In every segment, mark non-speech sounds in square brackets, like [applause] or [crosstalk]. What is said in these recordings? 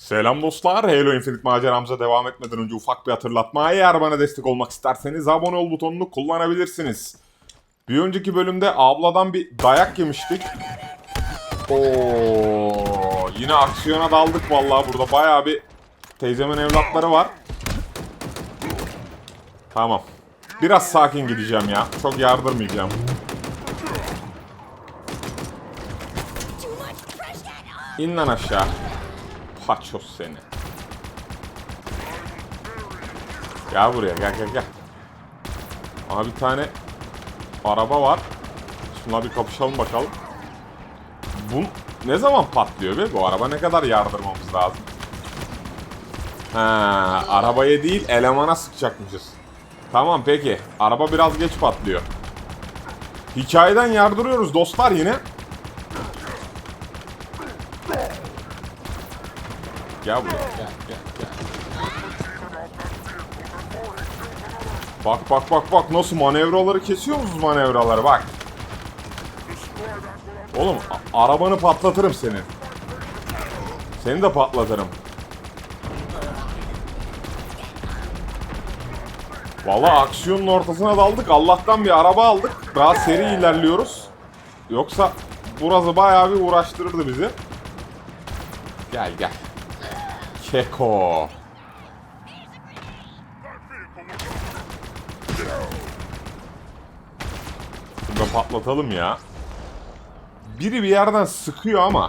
Selam dostlar. Halo Infinite maceramıza devam etmeden önce ufak bir hatırlatma. Eğer bana destek olmak isterseniz abone ol butonunu kullanabilirsiniz. Bir önceki bölümde abladan bir dayak yemiştik. Oo, yine aksiyona daldık vallahi burada bayağı bir teyzemin evlatları var. Tamam. Biraz sakin gideceğim ya. Çok yardırmayacağım. İn lan aşağı. Paços seni. Gel buraya gel gel gel. Aha bir tane araba var. Şunla bir kapışalım bakalım. Bu ne zaman patlıyor be? Bu araba ne kadar yardırmamız lazım? Ha, arabaya değil elemana sıkacakmışız. Tamam peki. Araba biraz geç patlıyor. Hikayeden yardırıyoruz dostlar yine. Gel buraya gel gel gel. Bak bak bak bak nasıl manevraları kesiyor musunuz manevraları bak. Oğlum arabanı patlatırım senin. Seni de patlatırım. Vallahi aksiyonun ortasına daldık. Allah'tan bir araba aldık. Daha seri ilerliyoruz. Yoksa burası bayağı bir uğraştırırdı bizi. Gel gel. Keko. Şunu da patlatalım ya. Biri bir yerden sıkıyor ama.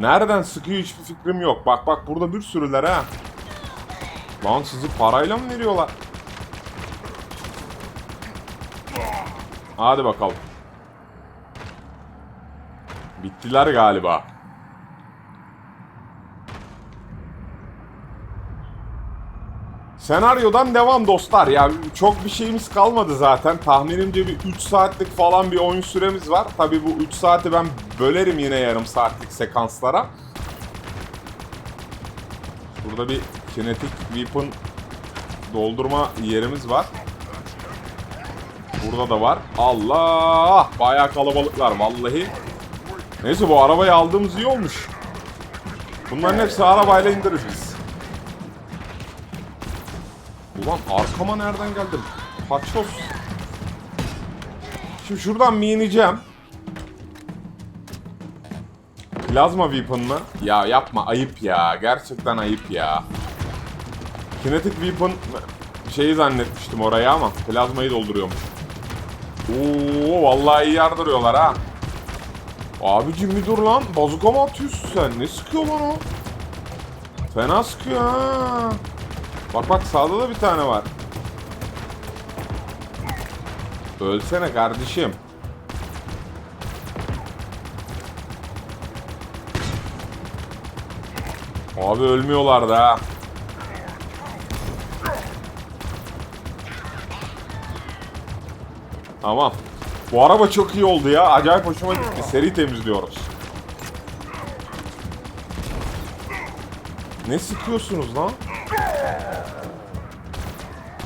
Nereden sıkıyor hiçbir fikrim yok. Bak bak burada bir sürüler ha. Lan sizi parayla mı veriyorlar? Hadi bakalım. Bittiler galiba. Senaryodan devam dostlar. Ya çok bir şeyimiz kalmadı zaten. Tahminimce bir 3 saatlik falan bir oyun süremiz var. Tabii bu 3 saati ben bölerim yine yarım saatlik sekanslara. Burada bir kinetic weapon doldurma yerimiz var. Burada da var. Allah! Bayağı kalabalıklar vallahi. Neyse bu arabayı aldığımız iyi olmuş. Bunların hepsi arabayla indiririz Ulan arkama nereden geldim? Paços. Şimdi şuradan bir ineceğim. Plazma weapon'la. Ya yapma ayıp ya. Gerçekten ayıp ya. Kinetic weapon şeyi zannetmiştim oraya ama plazmayı dolduruyormuş. Oo vallahi iyi yardırıyorlar ha. Abicim bir dur lan. Bazuka mı atıyorsun sen? Ne sıkıyor lan o? Fena sıkıyor ha. Bak bak sağda da bir tane var. Ölsene kardeşim. Abi ölmüyorlar da. Tamam. Bu araba çok iyi oldu ya. Acayip hoşuma gitti. Seri temizliyoruz. Ne sıkıyorsunuz lan?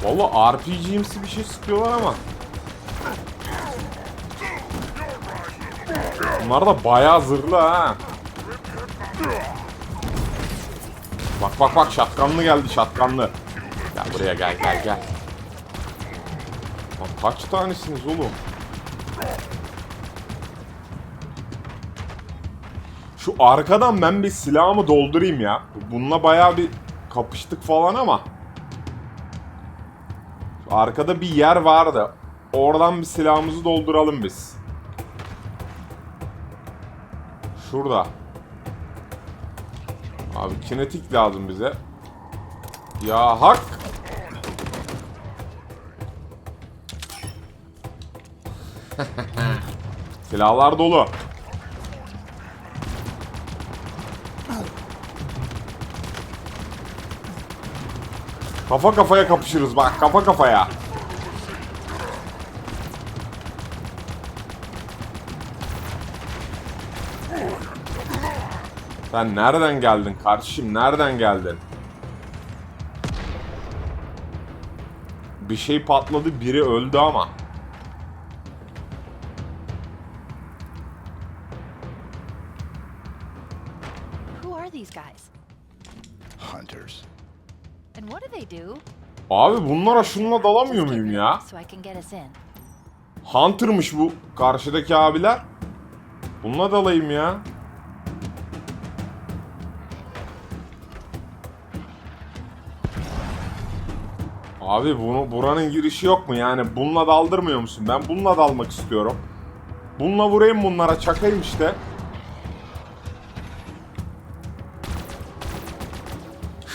Valla RPG'imsi bir şey sıkıyorlar ama. Bunlar da bayağı zırhlı ha. Bak bak bak şatkanlı geldi şatkanlı. Gel buraya gel gel gel. Lan kaç tanesiniz oğlum? Şu arkadan ben bir silahımı doldurayım ya. Bununla bayağı bir kapıştık falan ama. Arkada bir yer vardı. Oradan bir silahımızı dolduralım biz. Şurada. Abi kinetik lazım bize. Ya hak. [laughs] Silahlar dolu. Kafa kafaya kapışırız bak kafa kafaya. Sen nereden geldin kardeşim nereden geldin? Bir şey patladı biri öldü ama. Abi bunlara şununla dalamıyor muyum ya? Hunter'mış bu karşıdaki abiler. Bununla dalayım ya. Abi bunu buranın girişi yok mu yani bununla daldırmıyor musun? Ben bununla dalmak istiyorum. Bununla vurayım bunlara çakayım işte.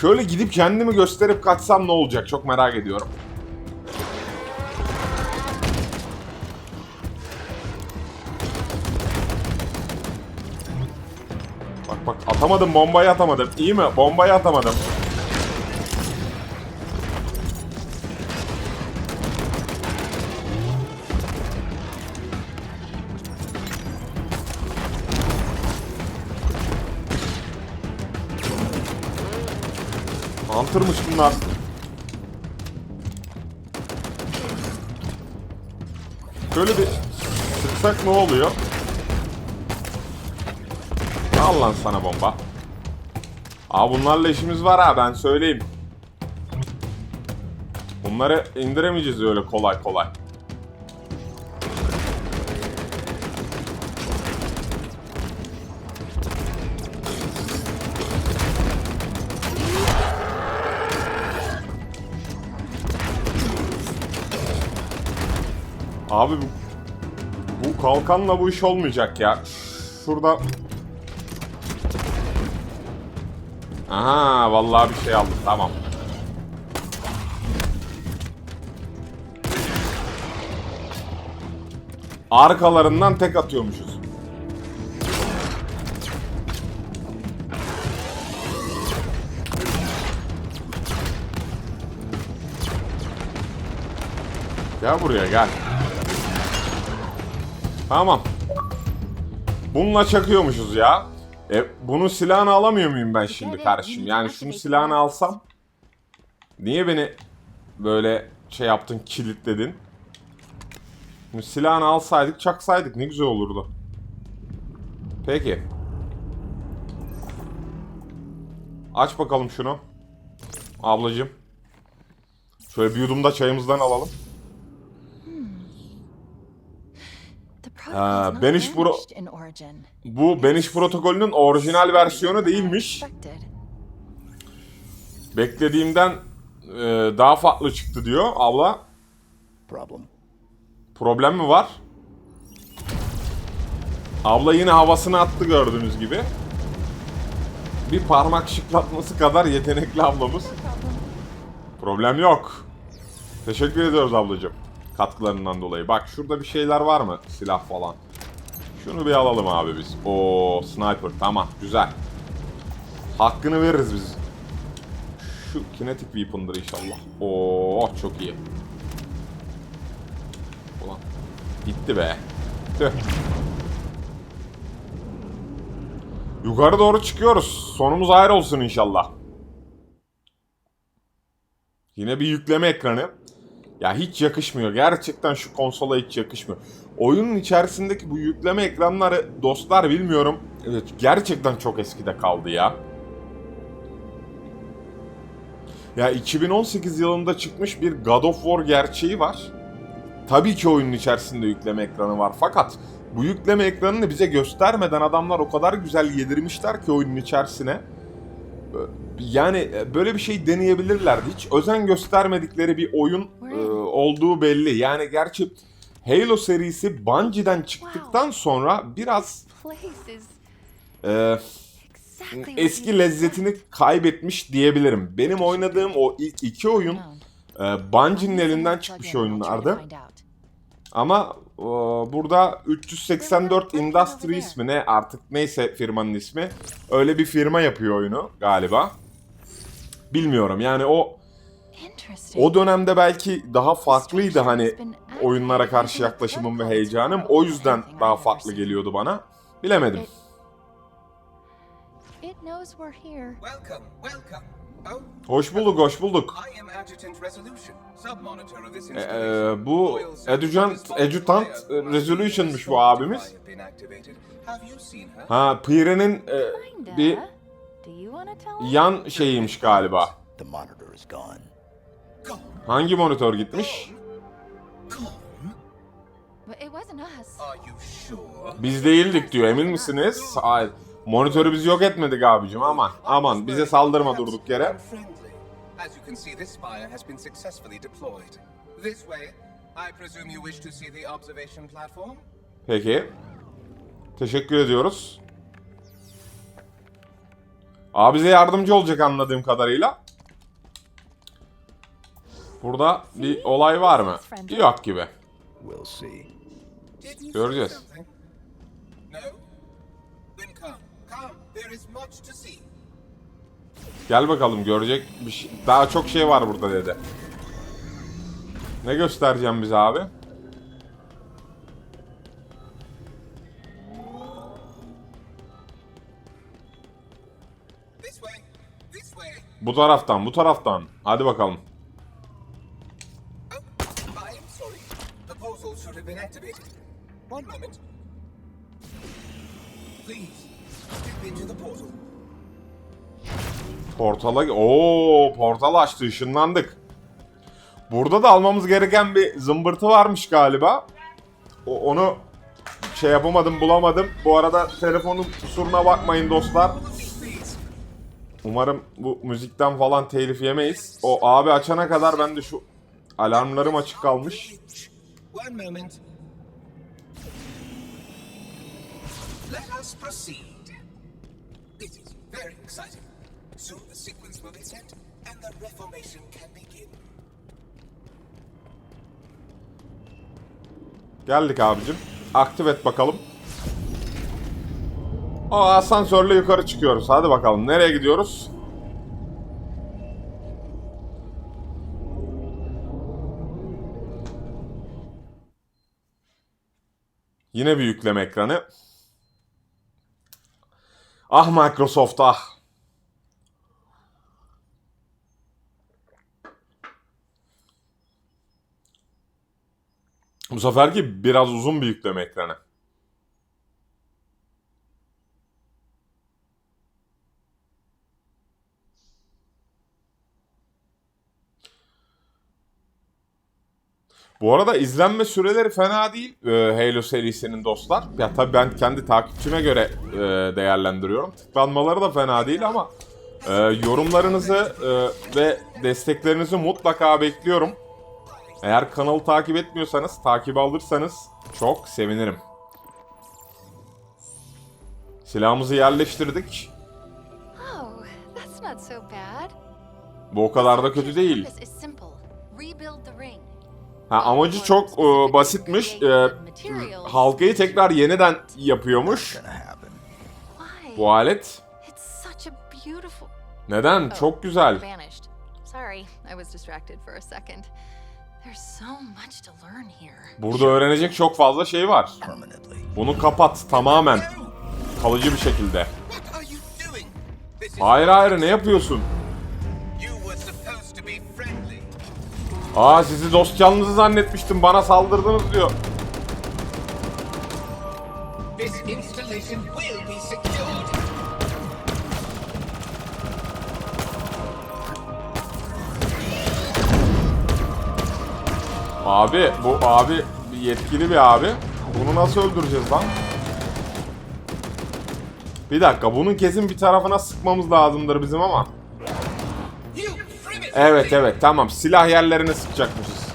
Şöyle gidip kendimi gösterip kaçsam ne olacak çok merak ediyorum. Bak bak atamadım bombayı atamadım. İyi mi? Bombayı atamadım. Bunlar. Şöyle bir sıksak ne oluyor? Al lan sana bomba. Aa bunlarla işimiz var ha ben söyleyeyim. Bunları indiremeyeceğiz öyle kolay kolay. Abi bu, bu kalkanla bu iş olmayacak ya. Şurada Aha vallahi bir şey aldım tamam. Arkalarından tek atıyormuşuz. Gel buraya gel. Tamam. Bununla çakıyormuşuz ya. E, bunun silahını alamıyor muyum ben şimdi kardeşim? Yani şunu silahını alsam niye beni böyle şey yaptın, kilitledin? Şimdi silahını alsaydık, çaksaydık ne güzel olurdu. Peki. Aç bakalım şunu. Ablacığım. Şöyle bir yudum da çayımızdan alalım. Ha, in origin. Bu Beniş protokolünün orijinal versiyonu değilmiş. Beklediğimden e, daha farklı çıktı diyor abla. Problem. Problem mi var? Abla yine havasını attı gördüğünüz gibi. Bir parmak şıklatması kadar yetenekli ablamız. Problem yok. Teşekkür ediyoruz ablacığım. Katkılarından dolayı. Bak şurada bir şeyler var mı? Silah falan. Şunu bir alalım abi biz. O sniper tamam güzel. Hakkını veririz biz. Şu kinetic weapon'dır inşallah. Oo çok iyi. Ulan gitti be. Tüh. Yukarı doğru çıkıyoruz. Sonumuz ayrı olsun inşallah. Yine bir yükleme ekranı. Ya hiç yakışmıyor. Gerçekten şu konsola hiç yakışmıyor. Oyunun içerisindeki bu yükleme ekranları dostlar bilmiyorum. Evet, gerçekten çok eskide kaldı ya. Ya 2018 yılında çıkmış bir God of War gerçeği var. Tabii ki oyunun içerisinde yükleme ekranı var fakat bu yükleme ekranını bize göstermeden adamlar o kadar güzel yedirmişler ki oyunun içerisine. Yani böyle bir şey deneyebilirlerdi. Hiç özen göstermedikleri bir oyun e, olduğu belli. Yani gerçi Halo serisi Bungie'den çıktıktan sonra biraz e, eski lezzetini kaybetmiş diyebilirim. Benim oynadığım o ilk iki oyun e, Bungie'nin elinden çıkmış oyunlardı. Ama e, burada 384 Industries mi ne artık neyse firmanın ismi öyle bir firma yapıyor oyunu galiba. Bilmiyorum yani o o dönemde belki daha farklıydı hani oyunlara karşı yaklaşımım ve heyecanım. O yüzden daha farklı geliyordu bana. Bilemedim. It knows we're here. Welcome, welcome. Hoş bulduk, hoş bulduk. Ee, bu Adjutant, Adjutant e, Resolution'muş bu abimiz. Ha, Pire'nin e, bir yan şeyiymiş galiba. Hangi monitör gitmiş? Biz değildik diyor emin misiniz? Hayır. Monitörü biz yok etmedik abicim aman aman bize saldırma durduk yere. Unfriendly. As you can see, this spire has been successfully deployed. This way, I presume you wish to see the observation platform? Peki. Teşekkür ediyoruz. Abi bize yardımcı olacak anladığım kadarıyla. Burada bir olay var mı? Yok gibi. Göreceğiz. Gel bakalım görecek bir şey. Daha çok şey var burada dedi. Ne göstereceğim bize abi? This way, this way. Bu taraftan, bu taraftan. Hadi bakalım. Portala... Oo, portal açtı, ışınlandık. Burada da almamız gereken bir zımbırtı varmış galiba. O, onu şey yapamadım, bulamadım. Bu arada telefonun kusuruna bakmayın dostlar. Umarım bu müzikten falan telif yemeyiz. O abi açana kadar ben de şu alarmlarım açık kalmış. Let us proceed. This is very exciting. Soon the sequence will be set, and the reformation can begin. Geldik abicim. Aktif et bakalım. O asansörle yukarı çıkıyoruz. Hadi bakalım. Nereye gidiyoruz? Yine bir yükleme ekranı. Ah Microsoft ah. Bu seferki biraz uzun bir yükleme ekranı. Bu arada izlenme süreleri fena değil e, Halo serisinin dostlar. Ya tabii ben kendi takipçime göre e, değerlendiriyorum. Tıklanmaları da fena değil ama e, yorumlarınızı e, ve desteklerinizi mutlaka bekliyorum. Eğer kanalı takip etmiyorsanız, takip alırsanız çok sevinirim. Silahımızı yerleştirdik. Oh. Bu o kadar da kötü değil. Ha, amacı çok e, basitmiş. E, halkayı tekrar yeniden yapıyormuş bu alet. Neden? Çok güzel. Sorry, I was distracted for a second. Burada öğrenecek çok fazla şey var. Bunu kapat tamamen. Kalıcı bir şekilde. Hayır hayır ne yapıyorsun? Aa sizi dost canlısı zannetmiştim bana saldırdınız diyor. Abi bu abi yetkili bir abi. Bunu nasıl öldüreceğiz lan? Bir dakika bunun kesin bir tarafına sıkmamız lazımdır bizim ama. Evet evet tamam silah yerlerine sıkacakmışız.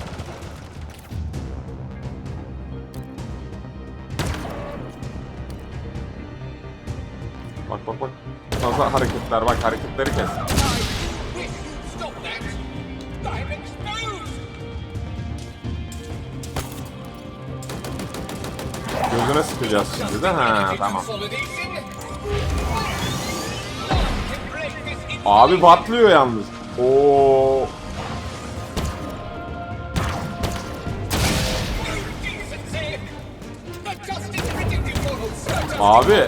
Bak bak bak. Nasıl hareketler bak hareketleri kes. Sıkacağız şimdi de ha tamam. Abi patlıyor yalnız. Oo. Abi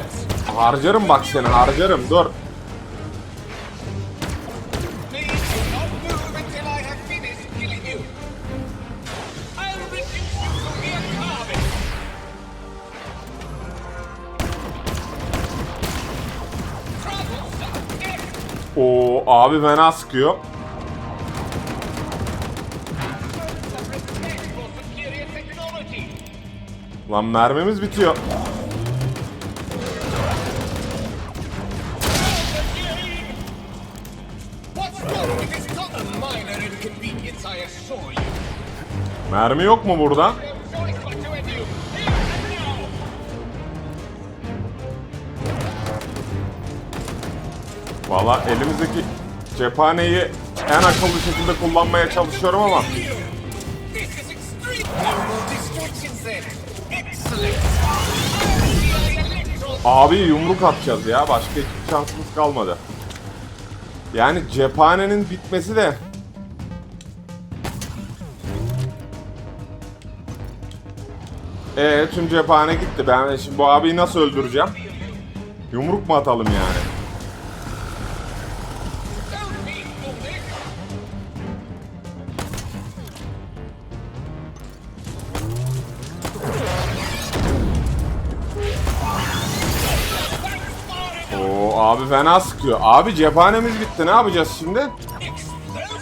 harcarım bak seni harcarım dur. Abi fena sıkıyor. Lan mermimiz bitiyor. Mermi yok mu burada? Valla elimizdeki cephaneyi en akıllı şekilde kullanmaya çalışıyorum ama abi yumruk atacağız ya. Başka hiçbir şansımız kalmadı. Yani cephanenin bitmesi de Ee tüm cephane gitti. Ben şimdi bu abiyi nasıl öldüreceğim? Yumruk mu atalım yani? Abi fena sıkıyor. Abi cephanemiz bitti. Ne yapacağız şimdi? İncinerate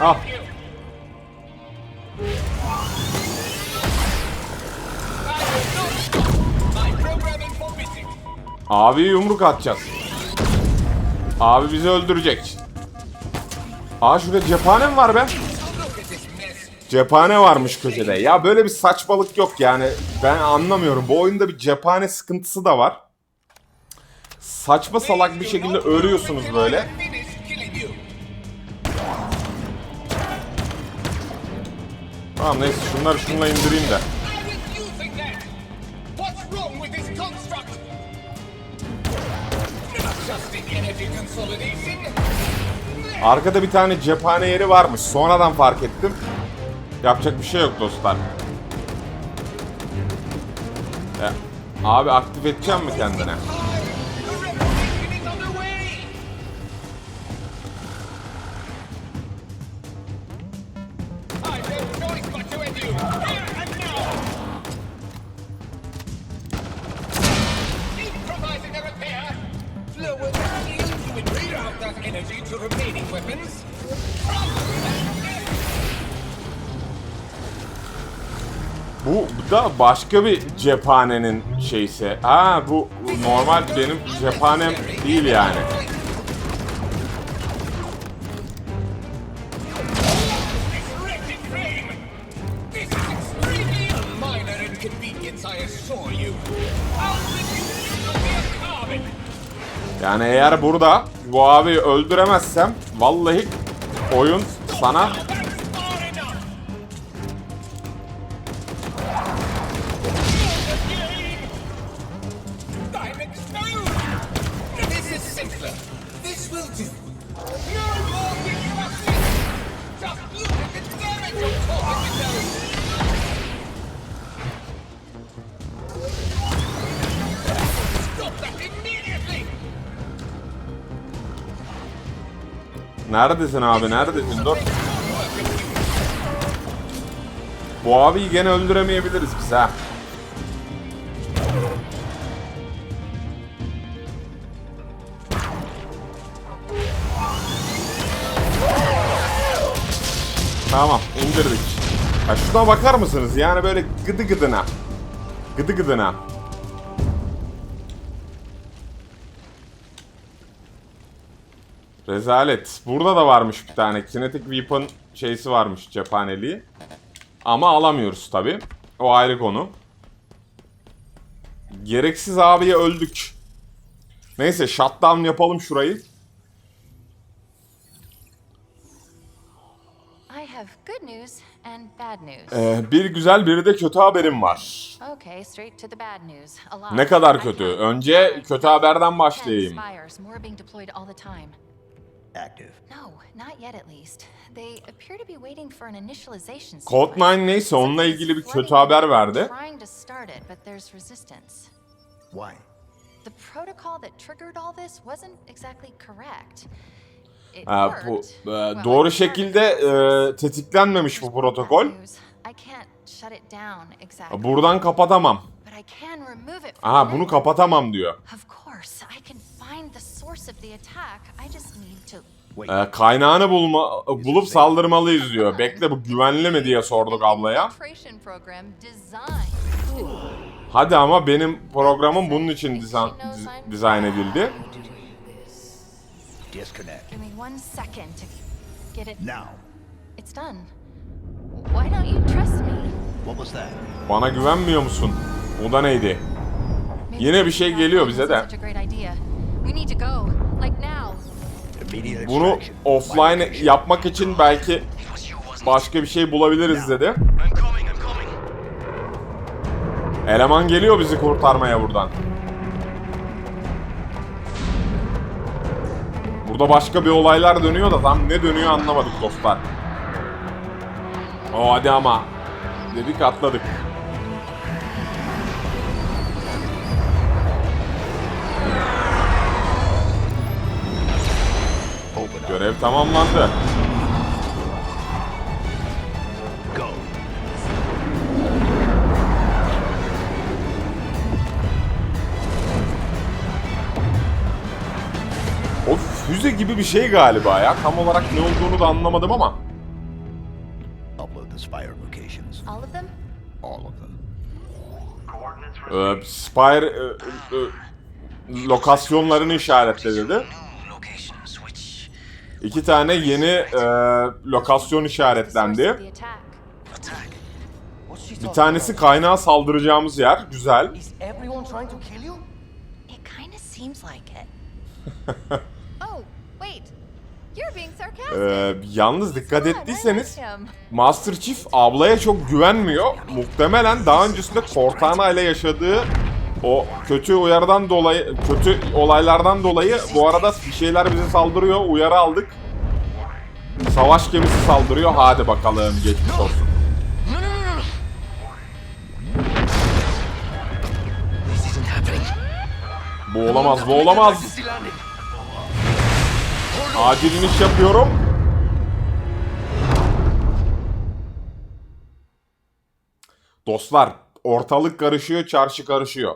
Ah. Abi yumruk atacağız. Abi bizi öldürecek. Aa şurada cephane mi var be? Cephane varmış köşede. Ya böyle bir saçmalık yok yani. Ben anlamıyorum. Bu oyunda bir cephane sıkıntısı da var. Saçma salak bir şekilde ölüyorsunuz böyle. Tamam neyse şunları şunla indireyim de. Just the energy consolidation. Arkada bir tane cephane yeri varmış. Sonradan fark ettim. Yapacak bir şey yok dostlar. Ya, abi aktif edeceğim mi kendine? Energy to remaining weapons. Bu da başka bir cephanenin şeysi. Ha bu normal benim cephanem değil yani. Yani eğer burada bu abiyi öldüremezsem vallahi oyun sana neredesin abi neredesin dur. Bu abiyi gene öldüremeyebiliriz biz ha. Tamam indirdik. Ya şuna bakar mısınız? Yani böyle gıdı gıdına. Gıdı gıdına. Rezalet. Burada da varmış bir tane. Kinetic Weapon şeysi varmış cephaneliği. Ama alamıyoruz tabi. O ayrı konu. Gereksiz abiye öldük. Neyse shutdown yapalım şurayı. I have good news and bad news. Ee, bir güzel bir de kötü haberim var. Okay, straight to the bad news. A lot. Ne kadar kötü? Önce kötü haberden başlayayım. Active. No, not yet at least. They appear to be waiting for an initialization Code sequence. 9 neyse onunla ilgili bir kötü haber verdi. Trying to start it, but there's resistance. Why? The protocol that triggered all this wasn't exactly correct. it Ha, bu e, doğru şekilde e, tetiklenmemiş bu protokol. Bad news, I can't shut it down exactly. Buradan kapatamam. Aha bunu kapatamam diyor. Of course, I can find the source of the attack. I just need to Wait. E, kaynağını bulma bulup saldırmalıyız diyor. Bekle bu güvenli mi diye sorduk ablaya. Hadi ama benim programım bunun için dizayn, diz- dizayn edildi. Disconnect. Give me one second to get it. Now. It's done. Why don't you trust me? What was that? Bana güvenmiyor musun? Bu da neydi? Yine bir şey geliyor bize de. Bunu offline yapmak için belki başka bir şey bulabiliriz dedi. Eleman geliyor bizi kurtarmaya buradan. Burada başka bir olaylar dönüyor da tam ne dönüyor anlamadık dostlar. O hadi ama. Dedik atladık. Tamamlandı. Go. O füze gibi bir şey galiba ya. Tam olarak ne olduğunu da anlamadım ama. Upload the spire locations. All of them? All of them. Ee, Spire e, e, lokasyonlarını işaretle dedi. İki tane yeni e, lokasyon işaretlendi. Bir tanesi kaynağa saldıracağımız yer. Güzel. [laughs] oh. Ee, yalnız dikkat ettiyseniz. Master Chief ablaya çok güvenmiyor. Muhtemelen daha öncesinde Cortana ile yaşadığı o kötü uyarıdan dolayı, kötü olaylardan dolayı bu arada bir şeyler bize saldırıyor. Uyarı aldık. Savaş gemisi saldırıyor. Hadi bakalım geçmiş olsun. Bu olamaz, bu olamaz. Acil iniş yapıyorum. Dostlar, ortalık karışıyor, çarşı karışıyor.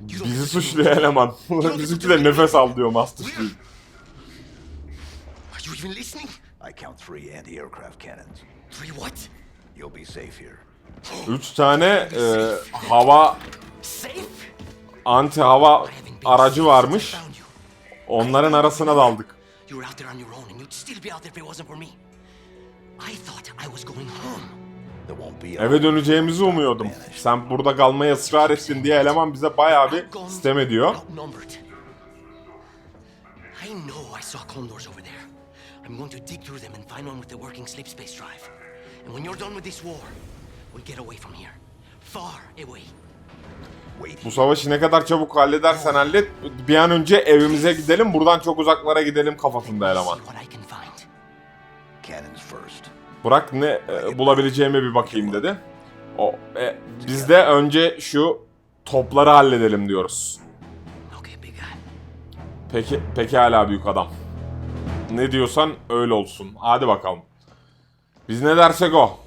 Bizi suçluyor eleman. Bizimki de nefes al diyor Master Chief. Are you even listening? I count three anti-aircraft cannons. Three what? You'll be safe here. [gasps] Üç tane e, hava, Safe? anti hava aracı varmış. Onların arasına daldık. You were out there on your own, and you'd still be out there if it wasn't for me. I thought I was going home. Eve döneceğimizi umuyordum. Sen burada kalmaya ısrar ettin diye eleman bize bayağı bir sistem ediyor. Outnumbered. I know I saw condors over there. I'm going to dig through them and find one with the working sleep space drive. And when you're done with this war, we'll get away from here. Far away. Bu savaşı ne kadar çabuk halledersen hallet. Bir an önce evimize gidelim. Buradan çok uzaklara gidelim kafasında eleman. Bırak ne e, bulabileceğime bir bakayım dedi. O e, biz de önce şu topları halledelim diyoruz. Peki peki hala büyük adam. Ne diyorsan öyle olsun. Hadi bakalım. Biz ne dersek o.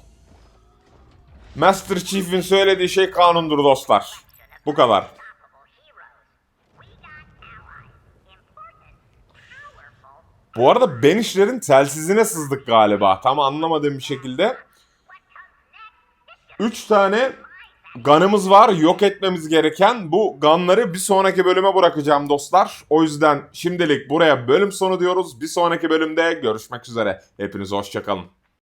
Master Chief'in söylediği şey kanundur dostlar. Bu kadar. Bu arada Banish'lerin telsizine sızdık galiba. Tam anlamadığım bir şekilde. 3 tane Gun'ımız var yok etmemiz gereken. Bu gunları bir sonraki bölüme bırakacağım dostlar. O yüzden şimdilik buraya bölüm sonu diyoruz. Bir sonraki bölümde görüşmek üzere. Hepinize hoşçakalın.